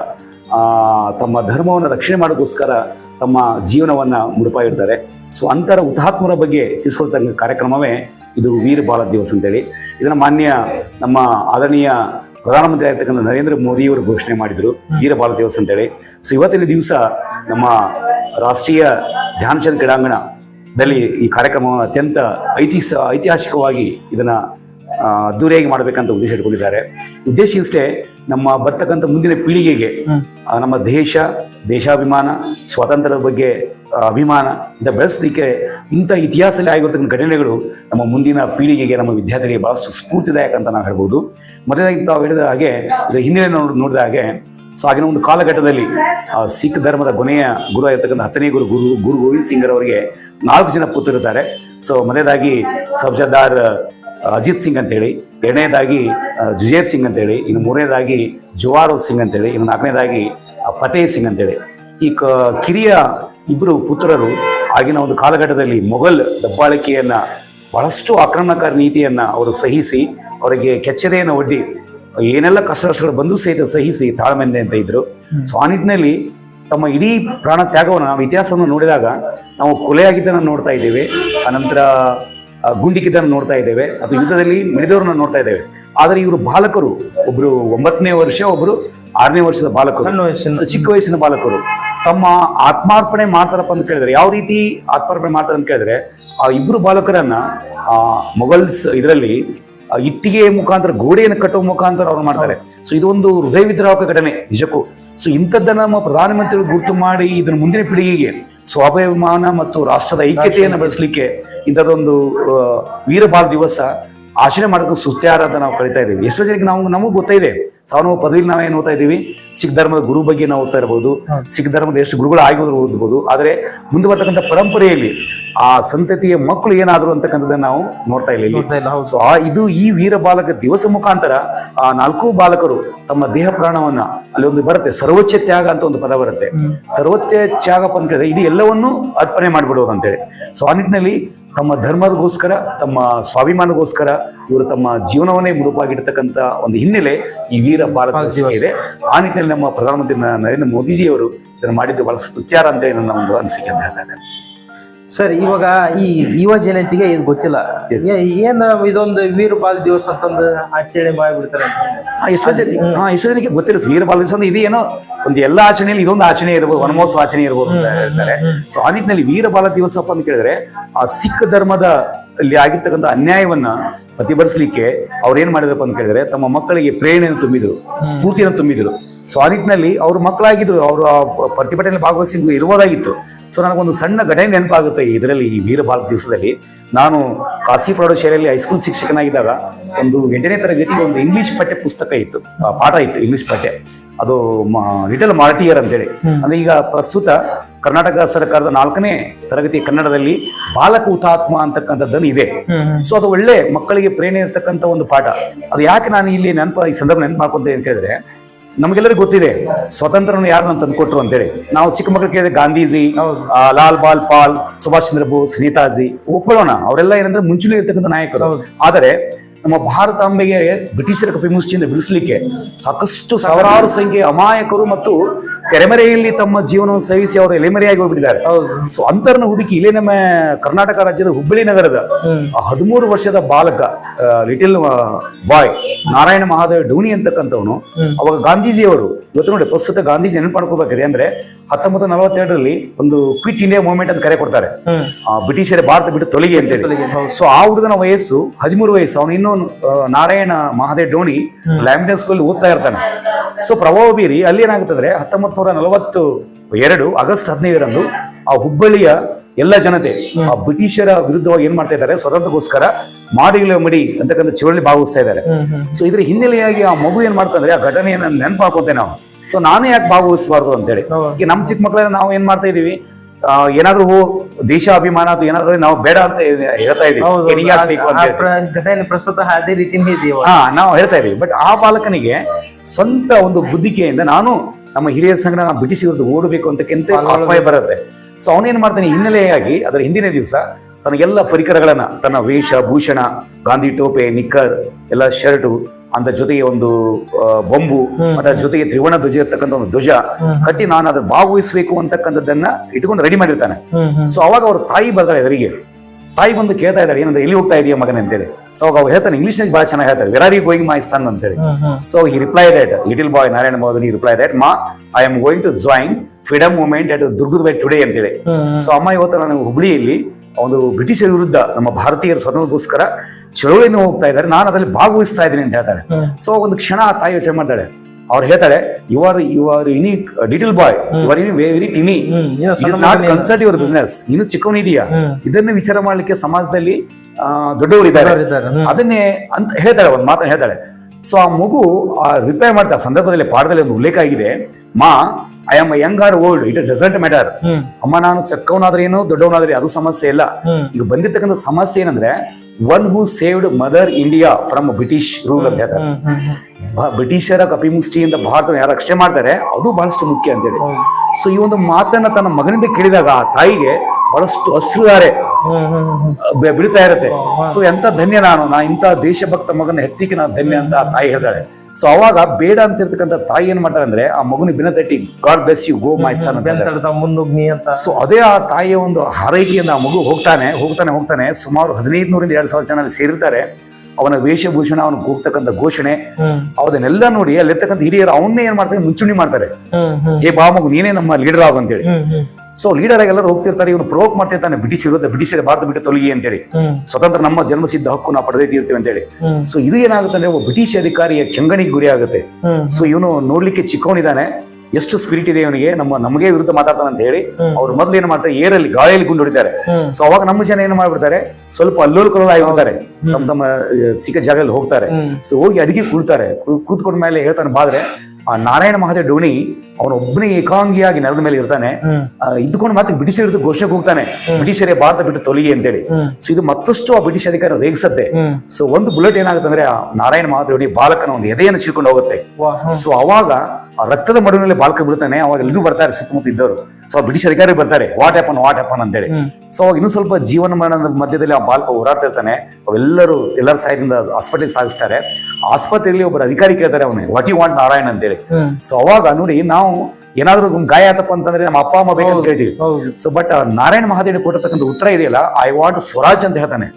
Speaker 1: ತಮ್ಮ ಧರ್ಮವನ್ನು ರಕ್ಷಣೆ ಮಾಡೋಕ್ಕೋಸ್ಕರ ತಮ್ಮ ಜೀವನವನ್ನು ಮುಡುಪಾಗಿರ್ತಾರೆ ಸೊ ಅಂತರ ಹುತಾತ್ಮರ ಬಗ್ಗೆ ತಿಳಿಸ್ಕೊಳ್ತಕ್ಕಂಥ ಕಾರ್ಯಕ್ರಮವೇ ಇದು ವೀರ ಬಾಲ ದಿವಸ್ ಅಂತೇಳಿ. ಇದನ್ನು ಮಾನ್ಯ ನಮ್ಮ ಆದರಣೀಯ ಪ್ರಧಾನಮಂತ್ರಿ ಆಗಿರ್ತಕ್ಕಂಥ ನರೇಂದ್ರ ಮೋದಿಯವರು ಘೋಷಣೆ ಮಾಡಿದರು ವೀರ ಬಾಲ ದಿವಸ ಅಂತೇಳಿ. ಸೊ ಇವತ್ತಿನ ದಿವಸ ನಮ್ಮ ರಾಷ್ಟ್ರೀಯ ಧ್ಯಾನಚಂದ್ ಕ್ರೀಡಾಂಗಣದಲ್ಲಿ ಈ ಕಾರ್ಯಕ್ರಮವನ್ನು ಅತ್ಯಂತ ಐತಿಹಾಸ ಐತಿಹಾಸಿಕವಾಗಿ ಇದನ್ನು ಅದ್ದೂರಿಯಾಗಿ ಮಾಡಬೇಕಂತ ಉದ್ದೇಶ ಇಟ್ಕೊಂಡಿದ್ದಾರೆ. ಉದ್ದೇಶ ಇಷ್ಟೇ ನಮ್ಮ ಬರ್ತಕ್ಕಂಥ ಮುಂದಿನ ಪೀಳಿಗೆಗೆ ನಮ್ಮ ದೇಶ ದೇಶಾಭಿಮಾನ ಸ್ವಾತಂತ್ರ್ಯದ ಬಗ್ಗೆ ಅಭಿಮಾನ ಇಂಥ ಬೆಳೆಸಲಿಕ್ಕೆ ಇಂಥ ಇತಿಹಾಸದಲ್ಲಿ ಆಗಿರ್ತಕ್ಕಂಥ ಘಟನೆಗಳು ನಮ್ಮ ಮುಂದಿನ ಪೀಳಿಗೆಗೆ ನಮ್ಮ ವಿದ್ಯಾರ್ಥಿಗಳಿಗೆ ಭಾಳ ಸ್ಫೂರ್ತಿದಾಯಕ ಅಂತ ನಾವು ಹೇಳ್ಬೋದು. ಮೊದಲಾಗಿ ತಾವು ಹೇಳಿದ ಹಾಗೆ ಹಿಂದಿನ ನೋಡ್ ನೋಡಿದ ಹಾಗೆ ಸೊ ಆಗಿನ ಒಂದು ಕಾಲಘಟ್ಟದಲ್ಲಿ ಆ, ಸಿಖ್ ಧರ್ಮದ ಕೊನೆಯ ಗುರು ಆಗಿರ್ತಕ್ಕಂಥ ಹತ್ತನೇ ಗುರು ಗುರು ಗುರು ಗೋವಿಂದ್ ಸಿಂಗ್ ಅವರಿಗೆ ನಾಲ್ಕು ಜನ ಪುತ್ರರಿದ್ದಾರೆ. ಸೊ ಮೊದಲನೇದಾಗಿ ಸಬ್ಜದಾರ್ ಅಜಿತ್ ಸಿಂಗ್ ಅಂತೇಳಿ ಎರಡನೇದಾಗಿ ಜುಜೇರ್ ಸಿಂಗ್ ಅಂತೇಳಿ ಇನ್ನು ಮೂರನೇದಾಗಿ ಜುವಾರೋ ಸಿಂಗ್ ಅಂತೇಳಿ ಇನ್ನು ನಾಲ್ಕನೇದಾಗಿ ಫತೇಹ್ ಸಿಂಗ್ ಅಂತೇಳಿ. ಈ ಕಿರಿಯ ಇಬ್ಬರು ಪುತ್ರರು ಆಗಿನ ಒಂದು ಕಾಲಘಟ್ಟದಲ್ಲಿ ಮೊಘಲ್ ದಬ್ಬಾಳಿಕೆಯನ್ನ ಬಹಳಷ್ಟು ಆಕ್ರಮಣಕಾರಿ ನೀತಿಯನ್ನ ಅವರು ಸಹಿಸಿ ಅವರಿಗೆ ಕೆಚ್ಚದೆಯನ್ನು ಒಡ್ಡಿ ಏನೆಲ್ಲ ಕಷ್ಟಗಳು ಬಂದು ಬಂದರೂ ಸಹಿತ ಸಹಿಸಿ ತಾಳ್ಮೆಂದೆ ಅಂತ ಇದ್ರು. ಸೊ ಆ ನಿಟ್ಟಿನಲ್ಲಿ ತಮ್ಮ ಇಡೀ ಪ್ರಾಣ ತ್ಯಾಗವನ್ನು ನಾವು ಇತಿಹಾಸವನ್ನು ನೋಡಿದಾಗ ನಾವು ಕೊಲೆಯಾಗಿದ್ದನ್ನು ನೋಡ್ತಾ ಇದ್ದೇವೆ ಅನಂತರ ನಂತರ ಗುಂಡಿಕಿದ್ದನ್ನು ನೋಡ್ತಾ ಇದ್ದೇವೆ ಅಥವಾ ಯುದ್ಧದಲ್ಲಿ ಮಿಡಿದವ್ರನ್ನ ನೋಡ್ತಾ ಇದ್ದೇವೆ. ಆದರೆ ಇವರು ಬಾಲಕರು ಒಬ್ರು ಒಂಬತ್ತನೇ ವರ್ಷ ಒಬ್ರು ಆರನೇ ವರ್ಷದ ಬಾಲಕರು ಚಿಕ್ಕ ವಯಸ್ಸಿನ ಬಾಲಕರು ತಮ್ಮ ಆತ್ಮಾರ್ಪಣೆ ಮಾಡ್ತಾರಪ್ಪ ಅಂತ ಕೇಳಿದ್ರೆ ಯಾವ ರೀತಿ ಆತ್ಮಾರ್ಪಣೆ ಮಾಡ್ತಾರೆ ಅಂತ ಕೇಳಿದ್ರೆ ಆ ಇಬ್ರು ಬಾಲಕರನ್ನ ಆ ಮೊಘಲ್ಸ್ ಇದರಲ್ಲಿ ಇಟ್ಟಿಗೆ ಮುಖಾಂತರ ಗೋಡೆಯನ್ನು ಕಟ್ಟುವ ಮುಖಾಂತರ ಅವ್ರು ಮಾಡ್ತಾರೆ. ಸೊ ಇದೊಂದು ಹೃದಯ ವಿದ್ರಾವಕ ಘಟನೆ ನಿಜಕ್ಕೂ. ಸೊ ಇಂಥದ್ದನ್ನ ನಮ್ಮ ಪ್ರಧಾನಮಂತ್ರಿಗಳು ಗುರುತು ಮಾಡಿ ಇದನ್ನ ಮುಂದಿನ ಪೀಳಿಗೆಗೆ ಸ್ವಾಭಿಮಾನ ಮತ್ತು ರಾಷ್ಟ್ರದ ಐಕ್ಯತೆಯನ್ನು ಬೆಳೆಸಲಿಕ್ಕೆ ಇಂಥದ್ದೊಂದು ವೀರಬಾಲ ದಿವಸ ಆಚರಣೆ ಮಾಡೋದಕ್ಕೆ ಸುತ್ತಾರ ಅಂತ ನಾವು ಕರಿತಾ ಇದ್ದೀವಿ. ಎಷ್ಟೋ ಜನಕ್ಕೆ ನಾವು ನಮಗೂ ಗೊತ್ತಿದೆ ಸಾವಿರ ನಾವು ಪದವಿಲಿ ನಾವೇನು ಓದ್ತಾ ಇದ್ದೀವಿ? ಸಿಖ್ ಧರ್ಮದ ಗುರು ಬಗ್ಗೆ ನಾವು ಓದ್ತಾ ಇರ್ಬೋದು. ಸಿಖ್ ಧರ್ಮದ ಎಷ್ಟು ಗುರುಗಳು ಆಗಿ ಓದ್ಬೋದು. ಆದರೆ ಮುಂದೆ ಬರ್ತಕ್ಕಂಥ ಪರಂಪರೆಯಲ್ಲಿ ಆ ಸಂತತಿಯ ಮಕ್ಕಳು ಏನಾದ್ರು ಅಂತಕ್ಕಂಥದ್ದನ್ನ ನಾವು ನೋಡ್ತಾ ಇಲ್ಲ. ಸೊ ಆ ಇದು ಈ ವೀರ ಬಾಲಕ ದಿವಸ ಮುಖಾಂತರ ಆ ನಾಲ್ಕು ಬಾಲಕರು ತಮ್ಮ ದೇಹ ಪ್ರಾಣವನ್ನ ಅಲ್ಲಿ ಒಂದು ಬರುತ್ತೆ ಸರ್ವೋಚ್ಚ ತ್ಯಾಗ ಅಂತ ಒಂದು ಪದ ಬರುತ್ತೆ. ಸರ್ವೋಚ್ಚ ತ್ಯಾಗಪ್ಪ ಅಂತ ಕೇಳಿದ್ರೆ ಇಡೀ ಎಲ್ಲವನ್ನೂ ಅರ್ಪಣೆ ಮಾಡಿಬಿಡೋದು ಅಂತೇಳಿ. ಸೊ ಆ ನಿಟ್ಟಿನಲ್ಲಿ ತಮ್ಮ ಧರ್ಮದಗೋಸ್ಕರ ತಮ್ಮ ಸ್ವಾಭಿಮಾನಗೋಸ್ಕರ ಇವರು ತಮ್ಮ ಜೀವನವನ್ನೇ ಮುಡುಪಾಗಿರ್ತಕ್ಕಂಥ ಒಂದು ಹಿನ್ನೆಲೆ ಈ ವೀರ ಭಾರತ ಇದೆ. ಆ ನಿಟ್ಟಿನಲ್ಲಿ ನಮ್ಮ ಪ್ರಧಾನಮಂತ್ರಿ ನರೇಂದ್ರ ಮೋದಿಜಿಯವರು ಇದನ್ನು ಮಾಡಿದ್ದು ಬಹಳ ಸ್ತುತ್ಯಾರ ಅಂತ ನನ್ನ ಒಂದು ಅನಿಸಿಕೆ ಅಂತ ಹೇಳ್ತಾ ಇದ್ದಾರೆ
Speaker 2: ಸರ್ ಇವಾಗ ಈ ಯುವ ಜಯಂತಿಗೆ ಇದು ಗೊತ್ತಿಲ್ಲ. ಏನ ಇದೊಂದು ವೀರ ಬಾಲ್ ದಿವಸ ಅಂತಂದು ಆಚರಣೆ ಮಾಡಿಬಿಡ್ತಾರೆ
Speaker 1: ಎಷ್ಟೋ ಜನ ಹಾ ಎಷ್ಟೋ ಜನಕ್ಕೆ ಗೊತ್ತಿಲ್ಲ ವೀರ ಬಾಲ ದಿವಸ ಅಂದ್ರೆ ಇದೇನೋ ಒಂದು ಎಲ್ಲ ಆಚರಣೆಯಲ್ಲಿ ಇದೊಂದು ಆಚರಣೆ ಇರ್ಬೋದು ವನಮಹೋತ್ಸವ ಆಚರಣೆ ಇರ್ಬೋದು ಅಂತ ಹೇಳ್ತಾರೆ. ಸೊ ಆ ನಿಟ್ಟಿನಲ್ಲಿ ವೀರ ಬಾಲ ದಿವಸಪ್ಪ ಅಂತ ಕೇಳಿದ್ರೆ ಆ ಸಿಖ್ ಧರ್ಮದ ಅಲ್ಲಿ ಆಗಿರ್ತಕ್ಕಂಥ ಅನ್ಯಾಯವನ್ನ ಪ್ರತಿಭಟಿಸಲಿಕ್ಕೆ ಅವ್ರು ಏನ್ ಮಾಡಿದ್ರಪ್ಪ ಅಂತ ಕೇಳಿದ್ರೆ ತಮ್ಮ ಮಕ್ಕಳಿಗೆ ಪ್ರೇರಣೆಯನ್ನು ತುಂಬಿದ್ರು ಸ್ಫೂರ್ತಿಯನ್ನು ತುಂಬಿದ್ರು. ಸೊ ಆ ನಿಟ್ಟಿನಲ್ಲಿ ಅವ್ರ ಮಕ್ಕಳಾಗಿದ್ರು ಅವರು ಪ್ರತಿಭಟನೆ ಭಾಗವಹಿಸಿ ಇರುವುದಾಗಿತ್ತು. ಸೊ ನನಗೊಂದು ಸಣ್ಣ ಘಟನೆ ನೆನಪಾಗುತ್ತೆ. ಇದರಲ್ಲಿ ಈ ವೀರ ದಿವಸದಲ್ಲಿ ನಾನು ಕಾಶಿ ಪ್ರೌಢಶಾಲೆಯಲ್ಲಿ ಹೈಸ್ಕೂಲ್ ಶಿಕ್ಷಕನಾಗಿದ್ದಾಗ ಒಂದು ಎಂಟನೇ ತರಗತಿಗೆ ಒಂದು ಇಂಗ್ಲಿಷ್ ಪಠ್ಯ ಪುಸ್ತಕ ಇತ್ತು. ಪಾಠ ಇತ್ತು ಇಂಗ್ಲಿಷ್ ಪಠ್ಯ. ಅದು ಲಿಟಲ್ ಮಾರ್ಟಿಯರ್ ಅಂತೇಳಿ. ಅಂದ್ರೆ ಈಗ ಪ್ರಸ್ತುತ ಕರ್ನಾಟಕ ಸರ್ಕಾರದ ನಾಲ್ಕನೇ ತರಗತಿ ಕನ್ನಡದಲ್ಲಿ ಬಾಲಕ ಹುತಾತ್ಮ ಅಂತಕ್ಕಂಥದ್ದನ್ನು ಇದೆ. ಸೊ ಅದು ಒಳ್ಳೆ ಮಕ್ಕಳಿಗೆ ಪ್ರೇರಣೆ ಇರತಕ್ಕಂತ ಒಂದು ಪಾಠ. ಅದು ಯಾಕೆ ನಾನು ಇಲ್ಲಿ ನೆನಪ ಈ ಸಂದರ್ಭ ನೆನಪು ಮಾಡ್ಕೊಂತ ಅಂತ ಕೇಳಿದ್ರೆ ನಮಗೆಲ್ಲರಿಗೂ ಗೊತ್ತಿದೆ ಸ್ವಾತಂತ್ರ್ಯವನ್ನು ಯಾರು ನಾನು ತಂದುಕೊಟ್ರು ಅಂತೇಳಿ. ನಾವು ಚಿಕ್ಕ ಮಕ್ಕಳು ಕೇಳಿದ್ರೆ ಗಾಂಧೀಜಿ ಲಾಲ್ ಬಾಲ್ ಪಾಲ್ ಸುಭಾಷ್ ಚಂದ್ರ ಬೋಸ್ ನೇತಾಜಿ ಒಪ್ಕೊಳ್ಳೋಣ ಅವರೆಲ್ಲ ಏನಂದ್ರೆ ಮುಂಚೂಣಿ ಇರ್ತಕ್ಕಂಥ ನಾಯಕರು ಆದರೆ ನಮ್ಮ ಭಾರತಾಂಬೆಗೆ ಬ್ರಿಟಿಷರ ಕಪಿಮುಷ್ಟಿಯಿಂದ ಬಿಡಿಸಲಿಕ್ಕೆ ಸಾಕಷ್ಟು ಸಾವಿರಾರು ಸಂಖ್ಯೆಯ ಅಮಾಯಕರು ಮತ್ತು ತೆರೆಮರೆಯಲ್ಲಿ ತಮ್ಮ ಜೀವನವನ್ನು ಸಹಿಸಿ ಅವರು ಎಲೆಮರೆಯಾಗಿ ಹೋಗ್ಬಿಟ್ಟಿದ್ದಾರೆ. ಸೊ ಅಂತರನ ಹುಡುಕಿ ಇಲ್ಲೇ ನಮ್ಮ ಕರ್ನಾಟಕ ರಾಜ್ಯದ ಹುಬ್ಬಳ್ಳಿ ನಗರದ ಹದಿಮೂರು ವರ್ಷದ ಬಾಲಕ ಲಿಟಿಲ್ ಬಾಯ್ ನಾರಾಯಣ ಮಹಾದೇವ್ ಡೋನಿ ಅಂತಕ್ಕಂಥವನು. ಅವಾಗ ಗಾಂಧೀಜಿಯವರು ಇವತ್ತು ನೋಡಿ ಪ್ರಸ್ತುತ ಗಾಂಧೀಜಿ ನೆನಪು ಮಾಡ್ಕೋಬೇಕಿದೆ ಅಂದ್ರೆ ಹತ್ತೊಂಬತ್ತು ನಲವತ್ತೆರಡರಲ್ಲಿ ಒಂದು ಕ್ವಿಟ್ ಇಂಡಿಯಾ ಮೂವ್ಮೆಂಟ್ ಅಂತ ಕರೆ ಕೊಡ್ತಾರೆ. ಬ್ರಿಟಿಷರ ಭಾರತ ಬಿಟ್ಟು ತೊಲಗಿ ಅಂತೇಳಿ. ಸೊ ಆ ಹುಡುಗನ ವಯಸ್ಸು ಹದಿಮೂರು ವಯಸ್ಸು ಅವನು ಇನ್ನೂ ಆ, ನಾರಾಯಣ ಮಹಾದೇವ್ ಡೋಣಿ ಲ್ಯಾಮಿನೇಟ್ ಸ್ಕೂಲ್ ಓದ್ತಾ ಇರ್ತಾನೆ. ಸೊ ಪ್ರಭಾವ ಬೀರಿ ಅಲ್ಲಿ ಏನಾಗುತ್ತಂದ್ರೆ ಹತ್ತೊಂಬತ್ ನೂರ ನಲವತ್ತು ಎರಡು ಆಗಸ್ಟ್ ಹದಿನೈದರಂದು ಆ ಹುಬ್ಬಳ್ಳಿಯ ಎಲ್ಲ ಜನತೆ ಆ ಬ್ರಿಟಿಷರ ವಿರುದ್ಧವಾಗಿ ಏನ್ ಮಾಡ್ತಾ ಇದ್ದಾರೆ ಸ್ವತಂತ್ರಕ್ಕೋಸ್ಕರ ಮಾಡಿಗಳ ಮಡಿ ಅಂತಕ್ಕಂಥ ಚಳವಳಿ ಭಾಗವಹಿಸ್ತಾ ಇದ್ದಾರೆ. ಸೊ ಇದ್ರ ಹಿನ್ನೆಲೆಯಾಗಿ ಆ ಮಗು ಏನ್ ಮಾಡ್ತಂದ್ರೆ ಆ ಘಟನೆಯನ್ನ ನೆನಪು ಹಾಕೋತೇವೆ ನಾವು. ಸೊ ನಾನೇ ಯಾಕೆ ಭಾಗವಹಿಸಬಾರ್ದು ಅಂತೇಳಿ.
Speaker 2: ಹೇಳಿ
Speaker 1: ಈಗ ನಮ್ಮ ಚಿಕ್ಕ ಮಕ್ಕಳನ್ನ ನಾವು ಏನ್ ಮಾಡ್ತಾ ಇದೀವಿ? ಏನಾದ್ರೂ ದೇಶಾಭಿಮಾನ ದೇಶ ಅಭಿಮಾನ ಅಥವಾ ಏನಾದ್ರೂ ನಾವು ಬೇಡ ಅಂತ ಹೇಳ್ತಾ ಇದೀವಿ.
Speaker 2: ಪ್ರಸ್ತುತ ಅದೇ ರೀತಿ
Speaker 1: ಹಾ ನಾವು ಹೇಳ್ತಾ ಇದೀವಿ ಬಟ್ ಆ ಬಾಲಕನಿಗೆ ಸ್ವಂತ ಒಂದು ಬುದ್ಧಿಕೆಯಿಂದ ನಾನು ನಮ್ಮ ಹಿರಿಯರ ಸಂಘ ನಾವು ಬ್ರಿಟಿಷ್ ವಿರುದ್ಧ ಓಡಬೇಕು ಅಂತಕ್ಕಿಂತ ಅಪಾಯ ಬರುತ್ತೆ. ಸೊ ಅವನೇನ್ ಮಾಡ್ತಾನೆ? ಹಿನ್ನೆಲೆಯಾಗಿ ಅದರ ಹಿಂದಿನ ದಿವಸ ತನಗೆಲ್ಲ ಪರಿಕರಗಳನ್ನ ತನ್ನ ವೇಷ ಭೂಷಣ ಗಾಂಧಿ ಟೋಪೆ ನಿಕ್ಕರ್ ಎಲ್ಲ ಶರ್ಟು ಅಂತ ಜೊತೆಗೆ ಒಂದು ಬೊಂಬು ಅದರ ಜೊತೆಗೆ ತ್ರಿವರ್ಣ ಧ್ವಜ ಇರ್ತಕ್ಕಂಥ ಒಂದು ಧ್ವಜ. ಕಟ್ಟಿ ನಾನು ಅದ್ರ ಭಾಗವಹಿಸಬೇಕು ಅಂತಕ್ಕಂಥದ್ದನ್ನ ಇಟ್ಕೊಂಡು ರೆಡಿ ಮಾಡಿರ್ತಾನೆ. ಸೊ ಅವಾಗ ಅವ್ರ ತಾಯಿ ಬರ್ತಾಳೆ ಎದುರಿಗೆ. ತಾಯಿ ಬಂದು ಕೇಳ್ತಾ ಇದ್ದಾರೆ ಏನಂದ್ರೆ ಎಲ್ಲಿ ಹೋಗ್ತಾ ಇದೆಯಾ ಮಗನ? ಅಂತೇಳಿ. ಸೊ ಅವಾಗ ಅವ್ರು ಹೇಳ್ತಾನೆ ಇಂಗ್ಲಿಷ್ ಬಹಳ ಚೆನ್ನಾಗಿ ಹೇಳ್ತಾರೆ. Where are you going my son ಅಂತೇಳಿ. ಸೊ ಈ reply that little boy Narayana ಮೋದನ್ reply that ma I am going to join freedom movement at ದುರ್ಗದ ಬೈ ಟುಡೇ ಅಂತೇಳಿ. ಸೊ ಅಮ್ಮ ಇವತ್ತು ನಾನು ಹುಬ್ಳಿಯಲ್ಲಿ ಒಂದು ಬ್ರಿಟಿಷರ ವಿರುದ್ಧ ನಮ್ಮ ಭಾರತೀಯರ ಸ್ವತಂತ್ರಗೋಸ್ಕರ ಚಳುವಳಿಯನ್ನು ಹೋಗ್ತಾ ಇದ್ದಾರೆ. ನಾನು ಅದರಲ್ಲಿ ಭಾಗವಹಿಸ್ತಾ ಇದ್ದೀನಿ ಅಂತ ಹೇಳ್ತಾಳೆ. ಸೊ ಒಂದು ಕ್ಷಣ ಆ ತಾಯಿ ಯೋಚನೆ ಮಾಡ್ತಾಳೆ. ಅವ್ರು ಹೇಳ್ತಾಳೆ you are you are any little boy you are any very tiny not consult your business ಇನ್ನು ಚಿಕ್ಕವನಿದೆಯಾ. ಇದನ್ನ ವಿಚಾರ ಮಾಡ್ಲಿಕ್ಕೆ ಸಮಾಜದಲ್ಲಿ ದೊಡ್ಡವರು
Speaker 2: ಇದ್ದಾರೆ.
Speaker 1: ಅದನ್ನೇ ಅಂತ ಹೇಳ್ತಾಳೆ ಒಂದು ಮಾತನ್ನ ಹೇಳ್ತಾಳೆ. ಸೊ ಆ ಮಗು ಆ ರಿಪ್ಲೈ ಮಾಡ್ತಾ ಆ ಸಂದರ್ಭದಲ್ಲಿ ಪಾಠದಲ್ಲಿ ಒಂದು ಉಲ್ಲೇಖ ಆಗಿದೆ. Ma I am young or old it doesn't matter ಅಮ್ಮ ನಾನು ಚಕ್ಕವನಾದ್ರೆ ಏನು ದೊಡ್ಡವನಾದ್ರೆ ಅದು ಸಮಸ್ಯೆ ಇಲ್ಲ. ಈಗ ಬಂದಿರ್ತಕ್ಕಂಥ ಸಮಸ್ಯೆ ಏನಂದ್ರೆ one who saved Mother India from British rule ಅಂತ ಹೇಳ್ತಾರೆ ಬ್ರಿಟಿಷರ ಕಪಿಮುಷ್ಟಿಯಿಂದ ಭಾರತ ಯಾರು ರಕ್ಷಣೆ ಮಾಡ್ತಾರೆ ಅದು ಬಹಳಷ್ಟು ಮುಖ್ಯ ಅಂತೇಳಿ. ಸೊ ಈ ಒಂದು ಮಾತನ್ನ ತನ್ನ ಮಗನಿಂದ ಕೇಳಿದಾಗ ಆ ತಾಯಿಗೆ ಬಹಳಷ್ಟು ಅಶ್ರುಧಾರೆ
Speaker 2: ಹ್ಮ್ ಹ್ಮ್ ಹ್ಮ್
Speaker 1: ಬೆ- ಬೀಳ್ತಾ ಇರುತ್ತೆ. ಸೊ ಎಂತ ಧನ್ಯ ನಾನು ನಾ ಇಂಥ ದೇಶಭಕ್ತ ಮಗನ ಹೆತ್ತಿಗೆ ನಾನು ಧನ್ಯ ಅಂತ ಆ ತಾಯಿ ಹೇಳ್ತಾಳೆ ಸೊ ಅವಾಗ ಬೇಡ ಅಂತ ಇರ್ತಕ್ಕಂಥ ತಾಯಿ ಏನ್ ಮಾಡ್ತಾರೆ ಅಂದ್ರೆ ಆ ಮಗುನ ಬಿನ ತಟ್ಟಿ God bless you go my son ಅಂತ ಸೊ ಅದೇ ಆ ತಾಯಿಯ ಒಂದು ಹಾರೈಕೆಯಿಂದ ಆ ಮಗು ಹೋಗ್ತಾನೆ ಹೋಗ್ತಾನೆ ಹೋಗ್ತಾನೆ. ಸುಮಾರು ಹದಿನೈದು ನೂರಿಂದ ಎರಡು ಸಾವಿರ ಜನ ಅಲ್ಲಿ ಸೇರಿರ್ತಾರೆ. ಅವನ ವೇಷಭೂಷಣ ಅವನು ಹೋಗ್ತಕ್ಕಂಥ ಘೋಷಣೆ ಅವನ್ನೆಲ್ಲ ನೋಡಿ ಅಲ್ಲಿರ್ತಕ್ಕಂಥ ಹಿರಿಯರು ಅವನ್ನೇ ಏನ್ ಮಾಡ್ತಾರೆ ಮುಂಚೂಣಿ ಮಾಡ್ತಾರೆ. ಹೇ ಬಾ ಮಗು ನೀನೇ ನಮ್ಮ ಲೀಡರ್ ಆಗು ಅಂತೇಳಿ. ಸೊ ಲೀಡರ್ ಆಗಿ ಎಲ್ಲರೂ ಹೋಗ್ತಿರ್ತಾರೆ ಇವನು ಪ್ರೋಕ್ ಮಾಡ್ತಿರ್ತಾನೆ ಬ್ರಿಟಿಷ್ ವಿರುದ್ಧ ಬ್ರಿಟಿಷರ ಭಾರತ ಬಿಟ್ಟು ತೊಲಗಿ ಅಂತೇಳಿ.
Speaker 2: ಹೇಳಿ
Speaker 1: ಸ್ವತಂತ್ರ ನಮ್ಮ ಜನ್ಮಸಿದ್ಧ ಹಕ್ಕು ನಾವು ಪಡೆದೈತಿರ್ತೀವಿ ಅಂತೇಳಿ.
Speaker 2: ಹೇಳಿ
Speaker 1: ಸೊ ಇದು ಏನಾಗುತ್ತೆ ಅಂದ್ರೆ ಒಬ್ಬ ಬ್ರಿಟಿಷ್ ಅಧಿಕಾರಿಯ ಕೆಂಗಣಿಗೆ ಗುರಿ ಆಗುತ್ತೆ. ಸೊ ಇವನು ನೋಡ್ಲಿಕ್ಕೆ ಚಿಕ್ಕವನಿದ್ದಾನೆ. ಎಷ್ಟು ಸ್ಪಿರಿಟ್ ಇದೆ ಇವನಿಗೆ ನಮ್ಮ ನಮಗೆ ವಿರುದ್ಧ ಮಾತಾಡ್ತಾನೆ ಅಂತ ಹೇಳಿ. ಅವ್ರು ಮೊದ್ಲು ಏನ್ ಮಾಡ್ತಾರೆ ಏರಲ್ಲಿ ಗಾಳಿಯಲ್ಲಿ ಗುಂಡು ಹೊಡಿತಾರೆ ಸೊ ಅವಾಗ ನಮ್ಮ ಜನ ಏನ್ ಮಾಡ್ಬಿಡ್ತಾರೆ ಸ್ವಲ್ಪ ಅಲ್ಲೋಲ್ ಕೊಲ್ಲ ಆಗಿರ್ತಾರೆ ತಮ್ಮ ತಮ್ಮ ಸಿಕ್ಕ ಜಾಗದಲ್ಲಿ ಹೋಗ್ತಾರೆ. ಸೊ ಹೋಗಿ ಅಡಿಗೆ ಕೂಳ್ತಾರೆ. ಕೂತ್ಕೊಂಡ ಮೇಲೆ ಹೇಳ್ತಾನೆ ಬಾದ್ರೆ ಆ ನಾರಾಯಣ ಮಹಾದೇವ್ ಡೋಣಿ ಅವನೊಬ್ಬನೇ ಏಕಾಂಗಿಯಾಗಿ ನೆಲದ ಮೇಲೆ ಇರ್ತಾನೆ. ಇದ್ಕೊಂಡು ಮತ್ತೆ ಬ್ರಿಟಿಷರ್ ವಿರುದ್ಧ ಘೋಷಣೆಗೆ ಹೋಗ್ತಾನೆ. ಬ್ರಿಟಿಷರೇ ಭಾರತ ಬಿಟ್ಟು ತೊಲಗಿ ಅಂತೇಳಿ. ಸೊ ಇದು ಮತ್ತಷ್ಟು ಆ ಬ್ರಿಟಿಷ್ ಅಧಿಕಾರ ರೇಗಿಸುತ್ತೆ. ಸೊ ಒಂದು ಬುಲೆಟ್ ಏನಾಗುತ್ತೆ ಅಂದ್ರೆ ಆ ನಾರಾಯಣ ಮಹಾದೇವ್ ಬಾಲಕನ ಒಂದು ಎದೆಯನ್ನು ಸಿಕ್ಕೊಂಡು ಹೋಗುತ್ತೆ. ಸೊ ಅವಾಗ ರಕ್ತದ ಮಡುವಿನಲ್ಲಿ ಬಾಲಕ ಬಿಡ್ತಾನೆ ಅವಾಗ ಎಲ್ಲರೂ ಬರ್ತಾರೆ ಸುತ್ತಮುತ್ತ ಇದ್ದವರು ಸೊ ಬ್ರಿಟಿಷ್ ಅಧಿಕಾರಿ ಬರ್ತಾರೆ ವಾಟ್ ಹ್ಯಾಪನ್ ವಾಟ್ ಹ್ಯಾಪನ್ ಅಂತೇಳಿ. ಸೊ ಅವಾಗ ಇನ್ನೂ ಸ್ವಲ್ಪ ಜೀವನ ಮರಣದ ಮಧ್ಯದಲ್ಲಿ ಆ ಬಾಲ್ಕ ಓಡಾಡ್ತಿರ್ತಾನೆ ಅವೆಲ್ಲರೂ ಎಲ್ಲರ ಸಹಾಯದಿಂದ ಆಸ್ಪತ್ರೆಗೆ ಸಾಗಿಸ್ತಾರೆ. ಆಸ್ಪತ್ರೆಯಲ್ಲಿ ಒಬ್ಬರು ಅಧಿಕಾರಿ ಕೇಳ್ತಾರೆ ಅವನಿಗೆ ವಾಟ್ ಯು ವಾಂಟ್ ನಾರಾಯಣ್? ಅಂತೇಳಿ. ಸೊ ಅವಾಗ ನೋಡಿ ನಾವು ಏನಾದ್ರೂ ಒಂದು ಗಾಯ ಆತಪ್ಪ ಅಂತಂದ್ರೆ ನಮ್ಮ ಅಪ್ಪ ಅಮ್ಮ ಬೇಕಂತ
Speaker 2: ಹೇಳ್ತೀವಿ
Speaker 1: ಸೊ ಬಟ್ ನಾರಾಯಣ ಮಹಾದೇವಿ ಕೊಟ್ಟಿರ್ತಕ್ಕಂಥ ಉತ್ತರ ಇದೆಯಲ್ಲ ಐ ವಾಂಟ್ ಸ್ವರಾಜ್ ಅಂತ ಹೇಳ್ತಾನೆ.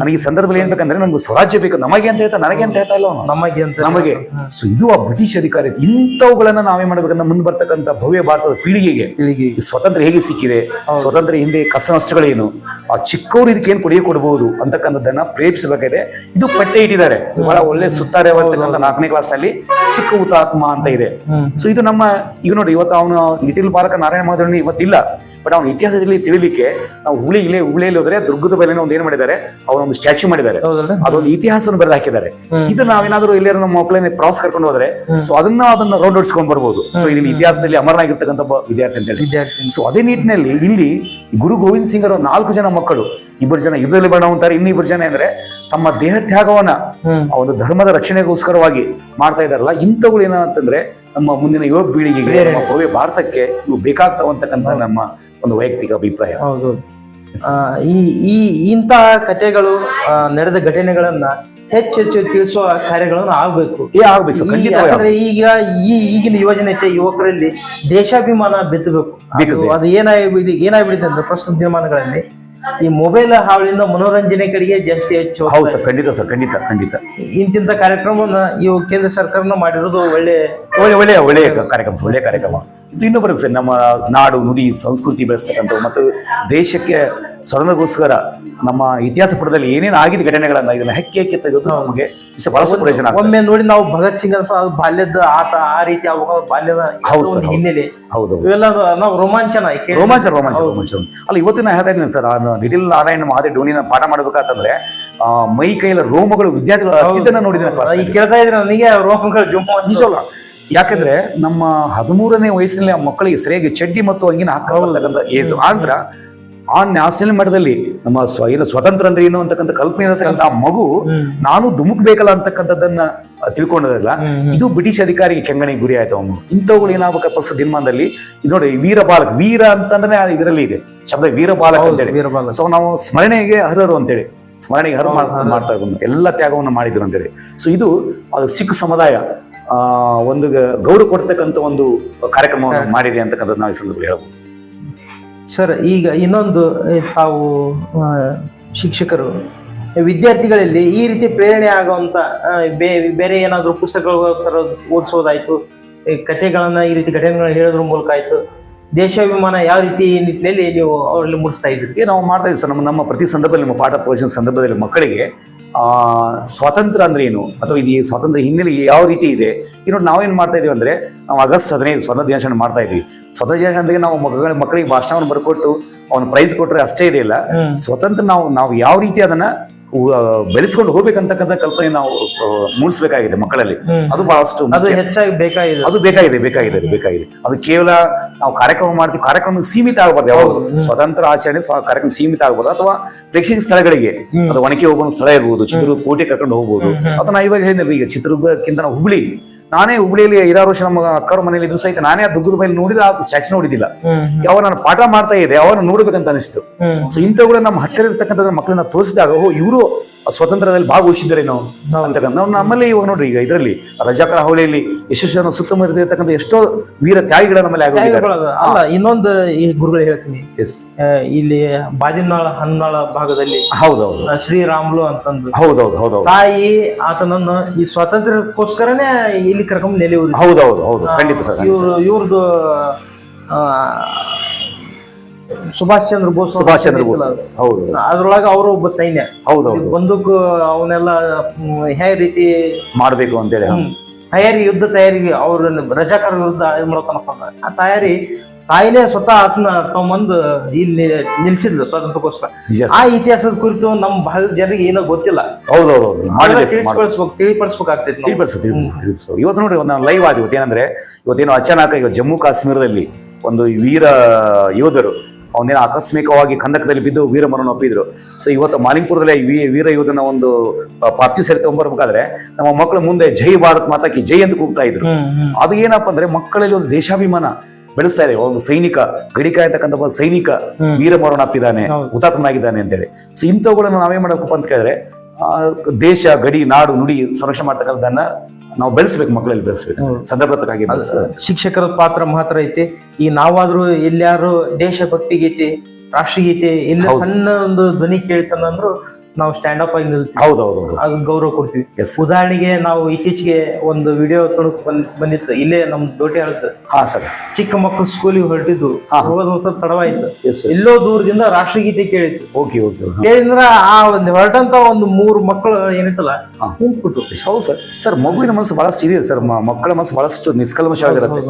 Speaker 1: ನನಗೆ ಈ ಸಂದರ್ಭದಲ್ಲಿ ಏನ್ ಬೇಕಂದ್ರೆ ನಮ್ಗೆ ಸ್ವರಾಜ್ಯ ಬೇಕು. ನಮಗೆ ಅಂತ ಹೇಳ್ತಾ ನನಗೆ ಅಂತ ಹೇಳ್ತಾ ಇಲ್ಲ
Speaker 2: ನಮಗೆ ಅಂತ
Speaker 1: ನಮಗೆ. ಸೊ ಇದು ಆ ಬ್ರಿಟಿಷ್ ಅಧಿಕಾರಿ ಇಂಥವುಗಳನ್ನ ನಾವೇ ಮಾಡ್ಬೇಕಂದ್ರೆ ಮುಂದೆ ಬರ್ತಕ್ಕಂಥ ಭವ್ಯ ಭಾರತದ ಪೀಳಿಗೆಗೆ. ಸ್ವತಂತ್ರ ಹೇಗೆ ಸಿಕ್ಕಿದೆ ಸ್ವಾತಂತ್ರ್ಯ ಹಿಂದೆ ಕಷ್ಟ ನಷ್ಟಗಳೇನು ಆ ಚಿಕ್ಕವರು ಇದಕ್ಕೆ ಏನ್ ಕೊಡುಗೆ ಕೊಡಬಹುದು ಅಂತಕ್ಕಂಥದ್ದನ್ನ ಪ್ರೇಮಿಸಬೇಕಾಗಿದೆ. ಇದು ಪಟ್ಟೆ ಇಟ್ಟಿದ್ದಾರೆ. ಬಹಳ ಒಳ್ಳೆ ಸುತ್ತಾರೆ ನಾಲ್ಕನೇ ಕ್ಲಾಸ್ ಅಲ್ಲಿ ಚಿಕ್ಕ ಹುತಾತ್ಮ ಅಂತ ಇದೆ. ಸೊ ಇದು ನಮ್ಮ ಈಗ ನೋಡಿ ಇವತ್ತು ಅವನು ಲಿಟಿಲ್ ಬಾಲಕ ನಾರಾಯಣ ಮಾದರಣಿ ಇವತ್ತಿಲ್ಲ. ಬಟ್ ಅವನ ಇತಿಹಾಸದಲ್ಲಿ ತಿಳಿಲಿಕ್ಕೆ ನಾವು ಹುಳಿ ಇಲ್ಲೇ ಹುಬ್ಳಿಯಲ್ಲಿ ಹೋದ್ರೆ ದುರ್ಗದ ಬೆಲೆನ ಒಂದು ಏನ್ ಮಾಡಿದ್ದಾರೆ? ಅವನೊಂದು ಸ್ಟ್ಯಾಚ್ಯೂ ಮಾಡಿದ್ದಾರೆ. ಅದೊಂದು ಇತಿಹಾಸವನ್ನು ಬರೆದು ಹಾಕಿದ್ದಾರೆ. ಇದು ನಾವೇನಾದ್ರೂ ಇಲ್ಲಿ ನಮ್ಮ ಮಕ್ಕಳನ್ನ ಪ್ರವಾಸ ಕರ್ಕೊಂಡು ಹೋದ್ರೆ ಸೊ ಅದನ್ನ ಅದನ್ನ ರೌಂಡ್ ಹೊಡ್ಸ್ಕೊಂಡ್ ಬರ್ಬೋದು. ಸೊ ಇಲ್ಲಿ ಇತಿಹಾಸದಲ್ಲಿ ಅಮರನಾಗಿರ್ತಕ್ಕಂಥ ವಿದ್ಯಾರ್ಥಿ ಅಂತ ಹೇಳಿ. ಸೊ ಅದೇ ನಿಟ್ಟಿನಲ್ಲಿ ಇಲ್ಲಿ ಗುರು ಗೋವಿಂದ್ ಸಿಂಗ್ ಅವರ ನಾಲ್ಕು ಜನ ಮಕ್ಕಳು ಇಬ್ಬರು ಜನ ಯುದ್ಧದಲ್ಲಿ ಬಣ್ಣ ಅಂತಾರೆ ಇನ್ನಿಬ್ಬರು ಜನ ಅಂದ್ರೆ ತಮ್ಮ ದೇಹ ತ್ಯಾಗವನ್ನ ಆ ಒಂದು ಧರ್ಮದ ರಕ್ಷಣೆಗೋಸ್ಕರವಾಗಿ ಮಾಡ್ತಾ ಇದಾರಲ್ಲ ಇಂಥವುಗಳು ಏನಂತಂದ್ರೆ ನಮ್ಮ ಮುಂದಿನ ಯುವ ಪೀಳಿಗೆಗೆ ನಮ್ಮ ಭವ್ಯ ಭಾರತಕ್ಕೆ ಇವು ಬೇಕಾಗ್ತಾವಂತಕ್ಕಂಥ ನಮ್ಮ ಒಂದು ವೈಯಕ್ತಿಕ ಅಭಿಪ್ರಾಯ.
Speaker 2: ಹೌದು. ಆ, ಈ ಈ ಇಂತಹ ಕಥೆಗಳು ನಡೆದ ಘಟನೆಗಳನ್ನ ಹೆಚ್ಚೆಚ್ಚು ಹೆಚ್ಚು ತಿಳಿಸುವ ಕಾರ್ಯಗಳನ್ನು ಆಗ್ಬೇಕು.
Speaker 1: ಏ ಆಗ್ಬೇಕು
Speaker 2: ಯಾಕಂದ್ರೆ ಈಗ ಈ ಈಗಿನ ಯುವಜನತೆ ಯುವಕರಲ್ಲಿ ದೇಶಾಭಿಮಾನ ಬಿತ್ತಬೇಕು. ಅದು ಏನಾಗ್ಬಿಡಿ ಏನಾಗ್ಬಿಡಿದೆ ಅಂದ್ರೆ ಪ್ರಸ್ತುತ ದಿನಮಾನಗಳಲ್ಲಿ ಈ ಮೊಬೈಲ್ ಹಾವಳಿಯಿಂದ ಮನೋರಂಜನೆ ಕಡೆಗೆ ಜಾಸ್ತಿ ಹೆಚ್ಚು
Speaker 1: ಹೌದು ಸರ್ ಖಂಡಿತ ಸರ್ ಖಂಡಿತ ಖಂಡಿತ.
Speaker 2: ಇಂತಿಂತ ಕಾರ್ಯಕ್ರಮವನ್ನು ಇವು ಕೇಂದ್ರ ಸರ್ಕಾರನ ಮಾಡಿರೋದು ಒಳ್ಳೆ
Speaker 1: ಒಳ್ಳೆ ಒಳ್ಳೆಯ ಒಳ್ಳೆಯ ಕಾರ್ಯಕ್ರಮ ಒಳ್ಳೆಯ ಕಾರ್ಯಕ್ರಮ. ಇನ್ನೂ ಸರ್ ನಮ್ಮ ನಾಡು ನುಡಿ ಸಂಸ್ಕೃತಿ ಬೆಳೆಸ್ತಕ್ಕಂಥವು ಮತ್ತು ದೇಶಕ್ಕೆ ಸ್ವತಂತ್ರಗೋಸ್ಕರ ನಮ್ಮ ಇತಿಹಾಸ ಪುಟದಲ್ಲಿ ಏನೇನು ಆಗಿದೆ ಘಟನೆಗಳನ್ನ ಇದನ್ನ ಹೆಕ್ಕಿ ಹೆಕ್ಕಿ ತೆಗೆದು ನಮಗೆ ಪ್ರಯೋಜನ
Speaker 2: ಒಮ್ಮೆ ನೋಡಿ ನಾವು ಭಗತ್ ಸಿಂಗ್ ಅಂತ ಬಾಲ್ಯದ ಆತ ಆ ರೀತಿ ಬಾಲ್ಯದ ಹಿನ್ನೆಲೆ.
Speaker 1: ಹೌದು
Speaker 2: ಇವೆಲ್ಲ ನಾವು ರೋಮಾಂಚನ
Speaker 1: ರೋಮಾಂಚ ರೋಮಾಂಚ ರೋಮಾಂಚ ಅಲ್ಲ ಇವತ್ತಿನ ನಾ ಹೇಳ್ತಾ ಇದ್ದೀನಿ ಸರ್ ನಿಟಿಲ್ ನಾರಾಯಣ ಮಹಾದೇವ್ ಡೋನಿನ ಪಾಠ ಮಾಡ್ಬೇಕಾತಂದ್ರೆ ಮೈ ಕೈಲ ರೋಮಗಳು ವಿದ್ಯಾರ್ಥಿಗಳು ನೋಡಿದ್ರೆ
Speaker 2: ಕೇಳ್ತಾ ಇದ್ರೆ ನನಗೆ ರೋಮಗಳು ಜುಮ್ಮ.
Speaker 1: ನಿಜವಲ್ಲ. ಯಾಕಂದ್ರೆ ನಮ್ಮ ಹದಿಮೂರನೇ ವಯಸ್ಸಿನಲ್ಲಿ ಆ ಮಕ್ಕಳಿಗೆ ಸರಿಯಾಗಿ ಚಡ್ಡಿ ಮತ್ತು ಅಂಗಿನ ಹಾಕತಕ್ಕಂಥ ಏಜು ಆದ್ರ ಆ ನ್ಯಾಷನಲ್ ಮಟ್ಟದಲ್ಲಿ ನಮ್ಮ ಸ್ವ ಏನು ಸ್ವತಂತ್ರ ಅಂದ್ರೆ ಏನು ಅಂತಕ್ಕಂಥ ಕಲ್ಪನೆ ಇರತಕ್ಕಂಥ ಆ ಮಗು ನಾನು ಧುಮುಕ್ಬೇಕಲ್ಲ ಅಂತಕ್ಕಂಥದ್ದನ್ನ ತಿಳ್ಕೊಂಡದಲ್ಲ
Speaker 2: ಹ್ಮ್.
Speaker 1: ಇದು ಬ್ರಿಟಿಷ್ ಅಧಿಕಾರಿಗೆ ಕೆಂಗಣಿ ಗುರಿ ಆಯ್ತು ಅವನು. ಇಂಥವುಗಳು ಏನಾಗಬೇಕಪ್ಪ ಪಕ್ಷ ದಿನಮಾನದಲ್ಲಿ? ಇದು ನೋಡಿ ವೀರ ಬಾಲಕ್ ವೀರ ಅಂತಂದ್ರೆ ಇದರಲ್ಲಿ ಇದೆ. ಶಬ್ದ ವೀರ ಬಾಲಕ್ ಅಂತೇಳಿ. ಸೊ ನಾವು ಸ್ಮರಣೆಗೆ ಹರರು ಅಂತೇಳಿ. ಸ್ಮರಣೆಗೆ ಹರ ಮಾಡ್ತಾ ಎಲ್ಲ ತ್ಯಾಗವನ್ನು ಮಾಡಿದ್ರು ಅಂತೇಳಿ. ಸೊ ಇದು ಅದು ಸಿಖ್ ಸಮುದಾಯ. ಒಂದು ಗೌರವ ಕೊಡ್ತಕ್ಕಂಥ ಒಂದು ಕಾರ್ಯಕ್ರಮವನ್ನು ಮಾಡಿದೆ ಅಂತಕ್ಕಂಥದ್ದು ನಾವು ಈ ಸಂದರ್ಭದಲ್ಲಿ ಹೇಳ್ಬೋದು.
Speaker 2: ಸರ್ ಈಗ ಇನ್ನೊಂದು ತಾವು ಶಿಕ್ಷಕರು ವಿದ್ಯಾರ್ಥಿಗಳಲ್ಲಿ ಈ ರೀತಿ ಪ್ರೇರಣೆ ಆಗುವಂತ ಬೇರೆ ಏನಾದರೂ ಪುಸ್ತಕಗಳು ಥರ ಓದಿಸೋದಾಯ್ತು ಕಥೆಗಳನ್ನ ಈ ರೀತಿ ಘಟನೆಗಳನ್ನ ಹೇಳೋದ್ರ ಮೂಲಕ ಆಯ್ತು ದೇಶಾಭಿಮಾನ ಯಾವ ರೀತಿ ನಿಟ್ಟಿನಲ್ಲಿ ನೀವು ಅವರಲ್ಲಿ ಮೂಡಿಸ್ತಾ
Speaker 1: ಇದ್ದೀರಿ? ನಾವು ಮಾಡ್ತಾ ಇದ್ದೀವಿ ಸರ್. ನಮ್ಮ ನಮ್ಮ ಪ್ರತಿ ಸಂದರ್ಭದಲ್ಲಿ ನಮ್ಮ ಪಾಠ ಪ್ರವಚನ ಸಂದರ್ಭದಲ್ಲಿ ಮಕ್ಕಳಿಗೆ ಸ್ವಾತಂತ್ರ್ಯ ಅಂದ್ರೆ ಏನು? ಅಥವಾ ಇದು ಸ್ವಾತಂತ್ರ್ಯ ಹಿನ್ನೆಲೆ ಯಾವ ರೀತಿ ಇದೆ? ಇನ್ನು ನಾವೇನ್ ಮಾಡ್ತಾ ಇದೀವಿ ಅಂದ್ರೆ ನಾವು ಆಗಸ್ಟ್ ಹದಿನೈದು ಸ್ವಾತಂತ್ರ್ಯ ದಿನಾಚರಣೆ ಮಾಡ್ತಾ ಇದ್ವಿ. ಸ್ವಾತಂತ್ರ್ಯ ದಿನಾಚರಣೆಗೆ ನಾವು ಮಕ್ಕಳ ಮಕ್ಕಳಿಗೆ ಭಾಷಣವನ್ನು ಬರ್ಕೊಟ್ಟು ಅವನ ಪ್ರೈಸ್ ಕೊಟ್ರೆ ಅಷ್ಟೇ ಇದೆಯಲ್ಲ. ಸ್ವತಂತ್ರ ನಾವು ನಾವು ಯಾವ ರೀತಿ ಅದನ್ನ ಬೆಳೆಸ್ಕೊಂಡು ಹೋಗ್ಬೇಕಂತಕ್ಕಂಥ ಕಲ್ಪನೆ ನಾವು ಮೂಡಿಸಬೇಕಾಗಿದೆ ಮಕ್ಕಳಲ್ಲಿ. ಅದು ಬಹಳಷ್ಟು
Speaker 2: ಅದು. ಹೆಚ್ಚಾಗಿ ಬೇಕಾಗಿದೆ.
Speaker 1: ಅದು ಬೇಕಾಗಿದೆ ಬೇಕಾಗಿದೆ ಬೇಕಾಗಿದೆ. ಅದು ಕೇವಲ ನಾವು ಕಾರ್ಯಕ್ರಮ ಮಾಡ್ತೀವಿ ಕಾರ್ಯಕ್ರಮ ಸೀಮಿತ ಆಗಬಾರ್ದು ಯಾವಾಗ. ಸ್ವತಂತ್ರ ಆಚರಣೆ ಕಾರ್ಯಕ್ರಮ ಸೀಮಿತ ಆಗಬಹುದು ಅಥವಾ ಪ್ರೇಕ್ಷಣೀಯ ಸ್ಥಳಗಳಿಗೆ ಅದು ಒಣಕೆ ಹೋಗುವ ಸ್ಥಳ ಇರ್ಬೋದು ಚಿತ್ರದುರ್ಗ ಕೋಟೆ ಕರ್ಕೊಂಡು ಹೋಗ್ಬೋದು. ಅಥವಾ ನಾ ಇವಾಗ ಹೇಳಿದ್ನಲ್ಲ ಈಗ ಚಿತ್ರದುರ್ಗಕ್ಕಿಂತ ನಾವು ಹುಬ್ಳಿ ನಾನೇ ಹುಬ್ಳಿಯಲ್ಲಿ ಐದಾರು ವರ್ಷ ನಮ್ಮ ಅಕ್ಕರ ಮನೆಯಲ್ಲಿ ಇದು ಸಹಿತ ನಾನೇ ಆ ದುಗ್ಗದ ಮೇಲೆ ನೋಡಿದ್ರೆ ಆ ಸ್ಟ್ಯಾಚು ನೋಡಿದಿಲ್ಲ ಯಾವ ನಾನು ಪಾಠ ಮಾಡ್ತಾ ಇದೆ ಅವನ್ನ ನೋಡ್ಬೇಕಂತ ಅನಿಸ್ತು.
Speaker 2: ಸೊ
Speaker 1: ಸೊ ಇಂಥವುಗಳ ನಮ್ಮ ಹತ್ತಿರ ಇರ್ತಕ್ಕಂಥ ಮಕ್ಕಳನ್ನ ತೋರಿಸಿದಾಗ ಓ ಇವರು ಸ್ವತಂತ್ರದಲ್ಲಿ ಭಾಗವಹಿಸಿದ್ರೇನೋ ಅಂತಕ್ಕಂಥ ನಾವು ನಮ್ಮಲ್ಲಿ ಇವಾಗ ನೋಡ್ರಿ ಈಗ ಇದರಲ್ಲಿ ರಜಾಕರ ಹಾವಳಿಯಲ್ಲಿ ಯಶಸ್ವಿಯನ್ನು ಸುತ್ತಮುತ್ತ ಇರ್ತಕ್ಕಂಥ ಎಷ್ಟೋ ವೀರ ತ್ಯಾಗಿಗಳ ನಮ್ಮಲ್ಲಿ
Speaker 2: ಅಲ್ಲ ಇನ್ನೊಂದು ಈ ಗುರುಗಳು ಹೇಳ್ತೀನಿ. ಇಲ್ಲಿ ಬಾದಿನಾಳ ಹನ್ನಾಳ ಭಾಗದಲ್ಲಿ
Speaker 1: ಹೌದೌದು
Speaker 2: ಶ್ರೀರಾಮ್ಲು ಅಂತಂದು
Speaker 1: ಹೌದೌದು ಹೌದೌದು
Speaker 2: ತಾಯಿ ಆತನನ್ನು ಈ ಸ್ವಾತಂತ್ರ್ಯಕ್ಕೋಸ್ಕರನೇ ಇಲ್ಲಿ ಕರ್ಕೊಂಡು ನೆಲೆ
Speaker 1: ಹೌದೌದು ಹೌದು ಖಂಡಿತ ಸರ್
Speaker 2: ಇವ್ರು ಇವ್ರದ್ದು ಆ, ಸುಭಾಷ್ ಚಂದ್ರ ಬೋಸ್
Speaker 1: ಸುಭಾಷ್ ಚಂದ್ರ ಬೋಸ್. ಹೌದು.
Speaker 2: ಅದ್ರೊಳಗ ಅವರು ಒಬ್ಬ ಸೈನ್ಯ.
Speaker 1: ಹೌದು
Speaker 2: ಬಂದೂಕು ಅವನ್ನೆಲ್ಲ ಹೇ ರೀತಿ
Speaker 1: ಮಾಡ್ಬೇಕು ಅಂತೇಳಿ
Speaker 2: ತಯಾರಿ ಯುದ್ಧ ತಯಾರಿಗೆ ಅವ್ರನ್ನ ರಜಾಕರ ವಿರುದ್ಧ ಇದು ಮಾಡ್ತಾನಪ್ಪ ಆ ತಯಾರಿ ತಾಯಿನೇ ಸ್ವತಃ ಆತನ ತಗೊಂಬಂದು ಇಲ್ಲಿ ನಿಲ್ಸಿದ್ಲು ಸ್ವಾತಂತ್ರ್ಯಕ್ಕೋಸ್ಕರ. ಆ ಇತಿಹಾಸದ ಕುರಿತು ನಮ್ಮ ಬಹಳ ಜನರಿಗೆ ಏನೋ ಗೊತ್ತಿಲ್ಲ.
Speaker 1: ಹೌದೌದು.
Speaker 2: ಹೌದು. ತಿಳಿಸ್ಕೊಳಿಸ್ಬೇಕು ತಿಳಿಪಡಿಸ್ಬೇಕಾಗ್ತೈತಿ ನಾವು.
Speaker 1: ತಿಳಿಪಡಿಸು ತಿಳಿಪಡಿಸು ತಿಳಿಪಡಿಸು ಇವತ್ತು ನೋಡಿ ಒಂದು ಲೈವ್ ಆದ ಇವತ್ತೇನಂದ್ರೆ ಏನಂದ್ರೆ ಇವತ್ತೇನು ಅಚಾನಕ ಈಗ ಜಮ್ಮು ಕಾಶ್ಮೀರದಲ್ಲಿ ಒಂದು ವೀರ ಯೋಧರು ಅವನೇನು ಆಕಸ್ಮಿಕವಾಗಿ ಕಂದಕದಲ್ಲಿ ಬಿದ್ದು ವೀರಮರಣ ಒಪ್ಪಿದ್ರು. ಸೊ ಇವತ್ತು ಮಾಲಿಂಗ್ಪುರದಲ್ಲಿ ವೀರ ಯೋಧನ ಒಂದು ಪಾರ್ಥಿವ ಸರಿ ತಗೊಂಡ್ಬರ್ಬೇಕಾದ್ರೆ ನಮ್ಮ ಮಕ್ಕಳು ಮುಂದೆ ಜೈ ಭಾರತ್ ಮಾತಾಕಿ ಜೈ ಅಂತ ಕೂಗ್ತಾ ಇದ್ರು. ಅದು ಏನಪ್ಪ ಅಂದ್ರೆ ಮಕ್ಕಳಲ್ಲಿ ಒಂದು ದೇಶಾಭಿಮಾನ ಬೆಳೆಸ್ತಾ ಇದೆ. ಒಂದು ಸೈನಿಕ ಗಡಿ ಇರ್ತಕ್ಕಂಥ ಒಬ್ಬ ಸೈನಿಕ
Speaker 2: ವೀರ
Speaker 1: ವೀರಮರಣ ಅಪ್ಪಿದ್ದಾನೆ. ಹುತಾತ್ಮನಾಗಿದ್ದಾನೆ ಅಂತೇಳಿ. ಸೊ ಇಂಥವುಗಳನ್ನು ನಾವೇ ಮಾಡಬೇಕಪ್ಪ ಅಂತ ಕೇಳಿದ್ರೆ ಆ, ದೇಶ ಗಡಿ ನಾಡು ನುಡಿ ಸಂರಕ್ಷಣೆ ಮಾಡ್ತಕ್ಕಂಥದ್ದನ್ನ ನಾವು ಬೆಳೆಸ್ಬೇಕು ಮಕ್ಕಳಲ್ಲಿ ಬೆಳೆಸ್ಬೇಕು. ಸಂದರ್ಭ
Speaker 2: ಶಿಕ್ಷಕರ ಪಾತ್ರ ಮಾತ್ರ ಐತಿ. ಈ ನಾವಾದ್ರೂ ಎಲ್ಲಾರು ದೇಶಭಕ್ತಿ ಗೀತೆ ರಾಷ್ಟ್ರಗೀತೆ ಎಲ್ಲ. ಸಣ್ಣ ಒಂದು ಧ್ವನಿ ಕೇಳ್ತಾನಂದ್ರು ನಾವು ಸ್ಟ್ಯಾಂಡ್ ಅಪ್ ಆಗಿ ನಿಲ್ತೀವಿ.
Speaker 1: ಹೌದೌದು
Speaker 2: ಅದು ಗೌರವ ಕೊಡ್ತೀವಿ. ಉದಾಹರಣೆಗೆ ನಾವು ಇತ್ತೀಚೆಗೆ ಒಂದು ವಿಡಿಯೋ ತೊಡಕ್ ಬಂದ್ ಬಂದಿತ್ತು. ಇಲ್ಲೇ ನಮ್ ದೋಟಿ ಹೇಳುತ್ತೆ
Speaker 1: ಹಾ ಸರ್.
Speaker 2: ಚಿಕ್ಕ ಮಕ್ಕಳು ಸ್ಕೂಲಿಗೆ ಹೊರಟಿದ್ದು.
Speaker 1: ಹಾ.
Speaker 2: ಹೋಗೋದ್ ಹೋಗ್ತಾ ತಡವಾಯ್ತು ಎಲ್ಲೋ ದೂರದಿಂದ ರಾಷ್ಟ್ರಗೀತೆ ಕೇಳಿತ್ತು.
Speaker 1: ಓಕೆ ಓಕೆ
Speaker 2: ಕೇಳಿದ್ರ ಆ ಒಂದು ಹೊರಟಂತ ಒಂದು ಮೂರು ಮಕ್ಕಳು ಏನಿತ್ತಲ್ಲ
Speaker 1: ಹಾ.
Speaker 2: ನಿಂತ್ಬಿಟ್ಟು
Speaker 1: ಹೌದು ಸರ್. ಸರ್ ಮಗುವಿನ ಮನಸ್ಸು ಬಹಳಷ್ಟು ಇದೆ ಸರ್. ಮ- ಮಕ್ಕಳ ಮನಸ್ಸು ಬಹಳಷ್ಟು ನಿಷ್ಕಲ್ಮಶವಾಗಿರುತ್ತೆ.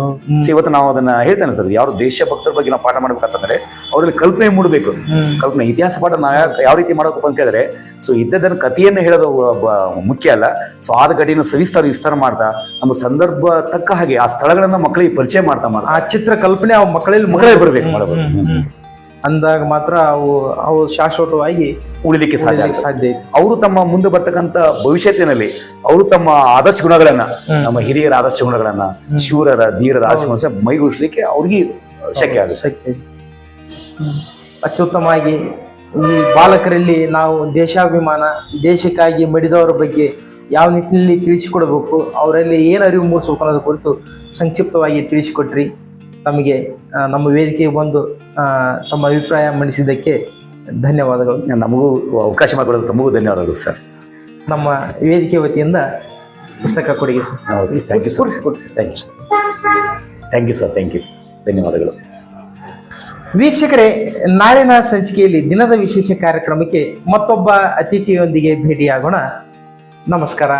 Speaker 1: ಸೊ ಇವತ್ತು ನಾವು ಅದನ್ನ ಹೇಳ್ತೇನೆ ಸರ್. ಯಾರು ದೇಶಭಕ್ತರ ಬಗ್ಗೆ ನಾವು ಪಾಠ ಮಾಡ್ಬೇಕಂತಂದ್ರೆ ಅವರಲ್ಲಿ ಕಲ್ಪನೆ ಮೂಡಬೇಕು.
Speaker 2: ಹ್ಮ್.
Speaker 1: ಕಲ್ಪನೆ ಇತಿಹಾಸ ಪಾಠ ನಾ ಯಾವ ರೀತಿ ಮಾಡಬೇಕು ಅಂತ ಕೇಳಿದ್ರೆ ಸೊ ಇದ್ದದನ್ನು ಕಥೆಯನ್ನು ಹೇಳೋದು ಮುಖ್ಯ ಅಲ್ಲ. ಸೊ ಆದ ಗಡಿಯನ್ನು ಸವಿಸ್ತಾರ ವಿಸ್ತಾರ ಮಾಡ್ತಾ ನಮ್ಮ ಸಂದರ್ಭ ತಕ್ಕ ಹಾಗೆ ಆ ಸ್ಥಳಗಳನ್ನ ಮಕ್ಕಳಿಗೆ ಪರಿಚಯ ಮಾಡ್ತಾ ಮಾಡ್ತಾ.
Speaker 2: ಆ ಚಿತ್ರ ಕಲ್ಪನೆ ಅವ್ ಮಕ್ಕಳಲ್ಲಿ
Speaker 1: ಮಕ್ಕಳೇ ಬರಬೇಕು ಮಾಡಬೇಕು.
Speaker 2: ಅಂದಾಗ ಮಾತ್ರ ಅವು ಅವು ಶಾಶ್ವತವಾಗಿ
Speaker 1: ಉಳಿಲಿಕ್ಕೆ ಸಾಧ್ಯ.
Speaker 2: ಸಾಧ್ಯ
Speaker 1: ಅವರು ತಮ್ಮ ಮುಂದೆ ಬರ್ತಕ್ಕಂಥ ಭವಿಷ್ಯತ್ತಿನಲ್ಲಿ ಅವರು ತಮ್ಮ ಆದರ್ಶ ಗುಣಗಳನ್ನ ನಮ್ಮ ಹಿರಿಯರ ಆದರ್ಶ ಗುಣಗಳನ್ನ. ಶೂರರ ಧೀರರ ಆದರ್ಶ ಗುಣ ಮೈಗೂಡಿಸ್ಲಿಕ್ಕೆ ಅವ್ರಿಗೆ ಶಕ್ಯ ಆಗುತ್ತೆ.
Speaker 2: ಶಕ್ತಿ ಅತ್ಯುತ್ತಮವಾಗಿ ಈ ಬಾಲಕರಲ್ಲಿ ನಾವು ದೇಶಾಭಿಮಾನ ದೇಶಕ್ಕಾಗಿ ಮಡಿದವರ ಬಗ್ಗೆ ಯಾವ ನಿಟ್ಟಿನಲ್ಲಿ ತಿಳಿಸಿಕೊಡಬೇಕು ಅವರಲ್ಲಿ ಏನು ಅರಿವು ಮೂಡಿಸ್ಬೇಕು ಅನ್ನೋದು ಕುರಿತು ಸಂಕ್ಷಿಪ್ತವಾಗಿ ತಿಳಿಸಿಕೊಟ್ರಿ. ತಮಗೆ ನಮ್ಮ ವೇದಿಕೆಗೆ ಬಂದು ತಮ್ಮ ಅಭಿಪ್ರಾಯ ಮಂಡಿಸಿದ್ದಕ್ಕೆ ಧನ್ಯವಾದಗಳು.
Speaker 1: ನಮಗೂ ಅವಕಾಶ ಮಾಡಿಕೊಡೋದು ತಮಗೂ ಧನ್ಯವಾದಗಳು ಸರ್.
Speaker 2: ನಮ್ಮ ವೇದಿಕೆ ವತಿಯಿಂದ ಪುಸ್ತಕ ಕೊಡುಗೆ sir.
Speaker 1: Thank you sir. Thank you sir thank you sir thank you ಧನ್ಯವಾದಗಳು.
Speaker 2: ವೀಕ್ಷಕರೇ ನಾಳಿನ ಸಂಚಿಕೆಯಲ್ಲಿ ದಿನದ ವಿಶೇಷ ಕಾರ್ಯಕ್ರಮಕ್ಕೆ ಮತ್ತೊಬ್ಬ ಅತಿಥಿಯೊಂದಿಗೆ ಭೇಟಿಯಾಗೋಣ. ನಮಸ್ಕಾರ.